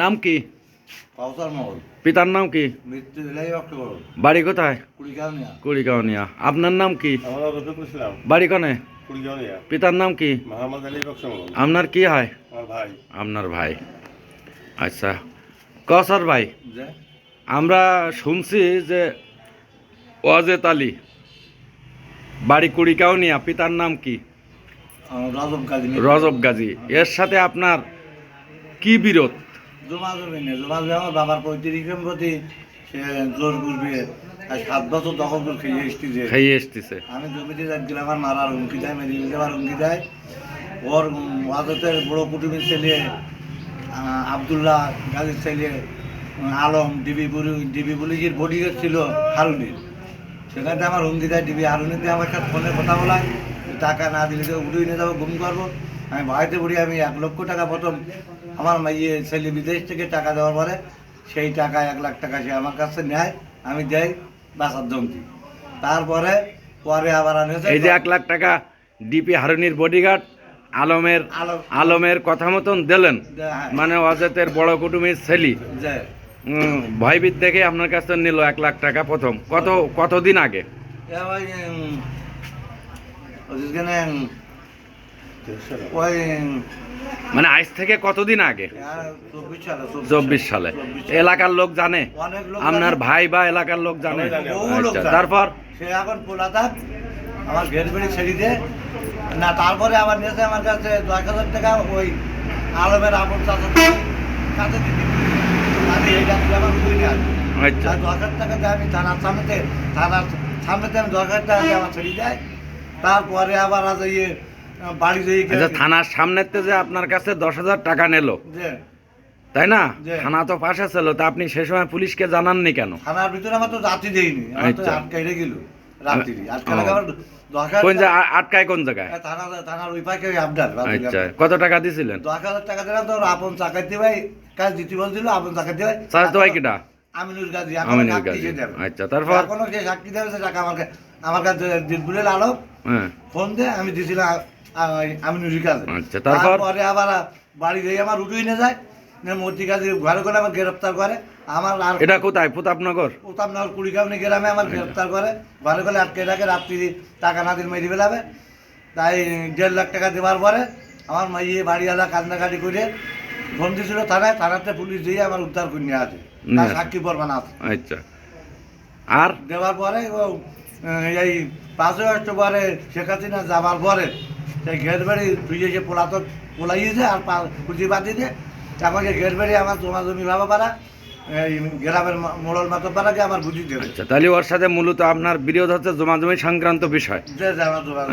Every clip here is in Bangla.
নাম কি? কাউসার মহল। পিতার নাম কি? মৃত্যু বাড়ি কোথায়? কুড়িগাঁওনিয়া। আপনার নাম কি? বাড়ি কনে? পিতার নাম কি? আপনার কি হয়? আপনার ভাই। আচ্ছা ক কসার ভাই? আমরা শুনছি যে ওয়াজেদ আলী। বাড়ি কুড়িকাউনিয়া পিতার নাম কি? রজব গাজী। এর সাথে আপনার কি বিরোধ? জমা জমি নেই জমা জমি আমার বাবার প্রতি সে জোর করবে। আর সাত বছর দখল করে খেয়ে এসতেছে আমি জমিতে আমার মারার হুমকি দেয় মেডিকেল দেওয়ার হুমকি দেয়। ওর বড় কুটুমের ছেলে আবদুল্লাহ গাজীর ছেলে আলম ডিবি ডিবি পুলিশের বডিগার্ড ছিল হারুনির। সেখান আমার হুমকি দেয় ডিবি হারুনির দিয়ে আমার সাথে ফোনে কথা বলায় টাকা না দিলে তো উঠে নিয়ে যাব গুম করব। আমি ভয়তে পড়ি আমি এক লক্ষ টাকা প্রথম আমার ইয়ে ছেলে বিদেশ থেকে টাকা দেওয়ার পরে সেই টাকা এক লাখ টাকা সে আমার কাছে নেয় আমি দেই বাসার ধমকি তারপরে পরে আবার এই যে এক লাখ টাকা ডিপি হারুনির বডিগার্ড আলমের আলম। আলমের কথা মতন দিলেন। হ্যাঁ, মানে ওয়াজেতের বড় কুটুমের ছেলি। ভয়ভীত দেখে আপনার কাছে নিল এক লাখ টাকা প্রথম। কত কতদিন আগে? ওই মানে আজ থেকে কতদিন আগে? চব্বিশ সালে এলাকার লোক জানে? আপনার ভাই বা এলাকার লোক জানে? আচ্ছা। তারপর? সে এখন কলকাতা আমার ঘের বেড়ে ছেড়ে দিয়ে না তারপরে আবার নিয়েছে আমার কাছে দশ হাজার টাকা ওই আলমের আপন চাষের কাছে দিতে আমি এই আমার নিয়ে আচ্ছা। দশ হাজার আমি থানার সামনেতে থানার সামনেতে আমি দশ হাজার টাকা দিয়ে আমার ছেড়ে দেয়। তারপরে আবার আজ ইয়ে আচ্ছা থানার সামনেতে যে আপনার কাছে দশ হাজার টাকা নিল তাই না? থানা তো পাশে ছিল তা আপনি সে সময় পুলিশকে জানাননি কেন? থানার ভিতরে আমার তো রাত্রি দেয়নি আচ্ছা। গেল কোন আটকায় কোন জায়গায়? থানার ওই আচ্ছা কত টাকা দিছিলেন? দশ হাজার টাকা দিলাম তো আপন চাকাইতে ভাই কাজ দিতে বলছিল আপন চাকাইতে ভাই চার্জ তো কিটা? আমিনুর গাজী আমিনুর গাজী। দেবে। আচ্ছা, তারপর? এখনও সে সাক্ষী দেবে সে টাকা আমার কাছে আমার কাছে আলো হ্যাঁ। ফোন দিয়ে আমি দিয়েছিলাম আমিনুর কাছে আচ্ছা, তারপর? আবার বাড়ি দিয়ে আমার উঠেই নিয়ে যায় মূর্তি কাজে ঘরে করে আমার গ্রেপ্তার করে। আমার আর এটা কোথায়? প্রতাপনগর? উতামনগর কুড়িগ্রামে গ্রামে আমার গ্রেপ্তার করে। ঘরে করে আটকে রাখে রাত্রি টাকা না দিন মেরে ফেলাবে। তাই দেড় লাখ টাকা দেওয়ার পরে আমার মাইয়ে বাড়িওয়ালা কান্নাকাটি করে ফোন দিয়েছিল থানায়। থানাতে পুলিশ দিয়ে আমার উদ্ধার করে নিয়ে নিয়ে সাক্ষী পরমান আছে। আচ্ছা। আর? দেওয়ার পরে এই পাঁচই অক্টোবরে শেখ হাসিনা যাবার পরে সেই ঘের বাড়ি তুই এসে পোলা তো পোলাইয়েছে আর পুঁজি বাদিতে আমাকে ঘের বাড়ি আমার জমা জমি ভাবা পারা গ্রামের মোড়ল মাতো পাড়াকে আমার দেবে। আচ্ছা তাহলে ওর সাথে মূলত আপনার বিরোধ হচ্ছে জমাজমি সংক্রান্ত বিষয়।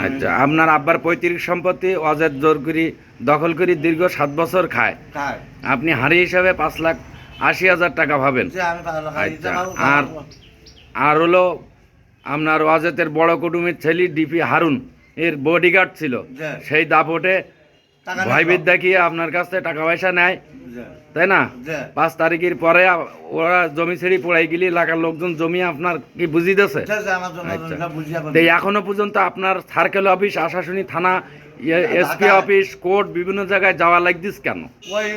আচ্ছা আপনার আব্বার পৈতৃক সম্পত্তি অজেদ জোর করি দখল করি দীর্ঘ সাত বছর খায়। আপনি হারি হিসাবে পাঁচ লাখ আশি হাজার টাকা পাবেন আচ্ছা, আর আর হলো আপনার ওয়াজেতের বড় কুটুমের ছেলে ডিপি হারুন। এর বডিগার্ড ছিল। সেই দাপটে ভয়ভীত দেখিয়ে আপনার কাছ থেকে টাকা পয়সা নেয়? তাই না? পাঁচ তারিখের পরে ওরা জমি ছেড়ে পড়াই গেলি এলাকার লোকজন জমি আপনার কি বুঝি দিয়েছে যে যে আমার জমা আচ্ছা। তো এখনও পর্যন্ত আপনার সার্কেল অফিস আশাশুনি থানা এসপি ঢাকা- অফিস কোর্ট বিভিন্ন জায়গায় যাওয়া লাগদিস কেন? ওই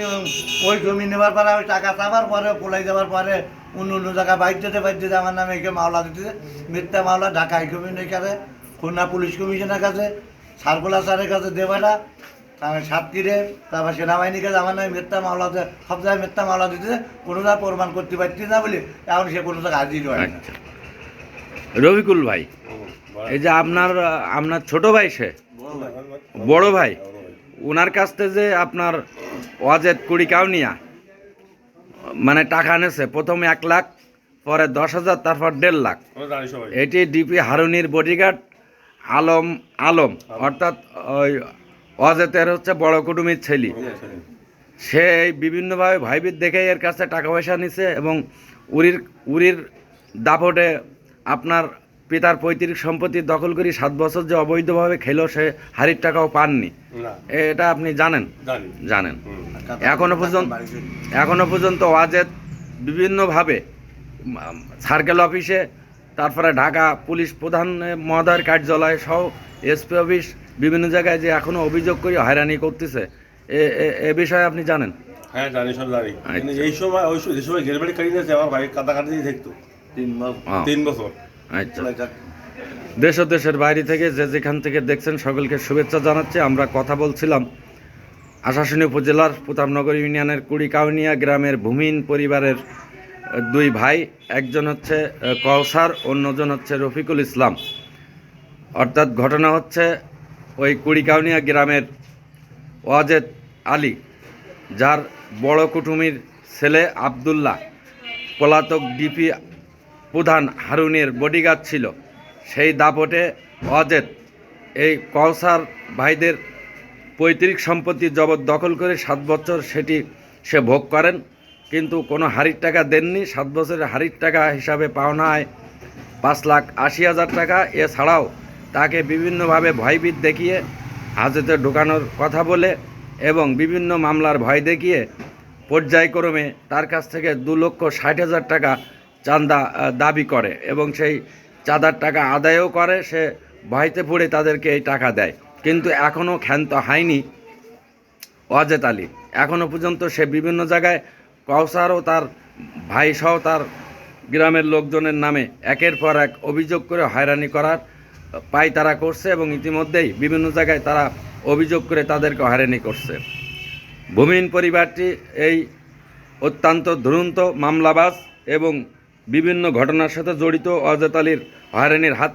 ওই জমি নেবার পরে ওই টাকা চাবার পরে পোলাই দেওয়ার পরে অন্য অন্য জায়গায় বাইর যেতে বাইর যেতে আমার নামে মামলা দিতে মিথ্যা মামলা ঢাকা হাইকমিশনের কাছে খুলনা পুলিশ কমিশনের কাছে সার্কুলা স্যারের কাছে দেবাটা তারপরে সাতক্ষীরে তারপর সেনাবাহিনীর কাছে আমার নামে মিথ্যা মামলা সব জায়গায় মিথ্যা মামলা দিতে কোনো জায়গায় প্রমাণ করতে পারছি না বলে এখন সে কোনো জায়গায় হাজির হয় না। আচ্ছা। রবিকুল ভাই এই যে আপনার আপনার ছোট ভাই সে? বড় ভাই। ওনার কাছ থেকে যে আপনার ওয়াজেদ কুড়ি কাউনিয়া মানে টাকা নেছে প্রথমে এক লাখ পরে দশ হাজার তারপর দেড় লাখ। আমরা জানি সবাই। এটি ডিপি হারুনির বডিগার্ড আলম আলম অর্থাৎ ওই অজেতের হচ্ছে বড় কুটুমির ছেলে। সে এই বিভিন্নভাবে ভয়ভীত দেখে এর কাছে টাকা পয়সা নিছে এবং উরির উরির দাপটে আপনার পিতার পৈতৃক সম্পত্তি দখল করি সাত বছর যে অবৈধভাবে খেলো সে হারির টাকাও পাননি। এটা আপনি জানেন? জানেন। এখনও পর্যন্ত। এখনও পর্যন্ত ওয়াজেদ বিভিন্নভাবে সার্কেল অফিসে তারপরে ঢাকা পুলিশ প্রধান মহোদয়ের কার্যালয় সহ এসপি অফিস বিভিন্ন জায়গায় যে এখনও অভিযোগ করে হয়রানি করতেছে। এ- বিষয়ে আপনি জানেন? হ্যাঁ জানি সব জানি। আচ্ছা। এই সময় ওই সময়- যে সময় গেরবাড়ি কাটি গেছে আমার কাটি দেখতো। তিন বছর। আচ্ছা। দেশ ও দেশের বাইরে থেকে যে যেখান থেকে দেখছেন সকলকে শুভেচ্ছা জানাচ্ছি। আমরা কথা বলছিলাম আশাশুনি উপজেলার প্রতাপনগর ইউনিয়নের কুড়িকাউনিয়া গ্রামের ভূমিহীন পরিবারের দুই ভাই একজন হচ্ছে আহ, কওসার অন্যজন হচ্ছে রফিকুল ইসলাম। অর্থাৎ ঘটনা হচ্ছে ওই কুড়িকাউনিয়া গ্রামের ওয়াজেদ আলী যার বড় কুটুমির ছেলে আবদুল্লাহ পলাতক ডিপি প্রধান হারুনের বডিগার্ড ছিল। সেই দাপটে অজেদ এই কওসার ভাইদের পৈতৃক সম্পত্তি জবরদখল করে সাত বছর সেটি সে ভোগ করেন। কিন্তু কোনো হারির টাকা দেননি। সাত বছরের হারির টাকা হিসাবে পাওনায় পাঁচ লাখ আশি হাজার টাকা। এছাড়াও তাকে বিভিন্নভাবে ভয়ভীত দেখিয়ে হাজতে ঢোকানোর কথা বলে এবং বিভিন্ন মামলার ভয় দেখিয়ে পর্যায়ক্রমে তার কাছ থেকে দু লক্ষ ষাট হাজার টাকা চাঁদা দাবি করে এবং সেই চাঁদার টাকা আদায়ও করে। সে ভয়তে পড়ে তাদেরকে এই টাকা দেয়। কিন্তু এখনও ক্ষান্ত হয়নি ওয়াজেদ আলী। এখনও পর্যন্ত সে বিভিন্ন জায়গায় কওসার ও তার ভাই সহ তার গ্রামের লোকজনের নামে একের পর এক অভিযোগ করে হয়রানি করার পাই তারা করছে এবং ইতিমধ্যেই বিভিন্ন জায়গায় তারা অভিযোগ করে তাদেরকে হয়রানি করছে। ভূমিহীন পরিবারটি এই অত্যন্ত দুরন্ত মামলাবাজ এবং বিভিন্ন ঘটনার সাথে জড়িত অজেত আলীর হয়রানির হাত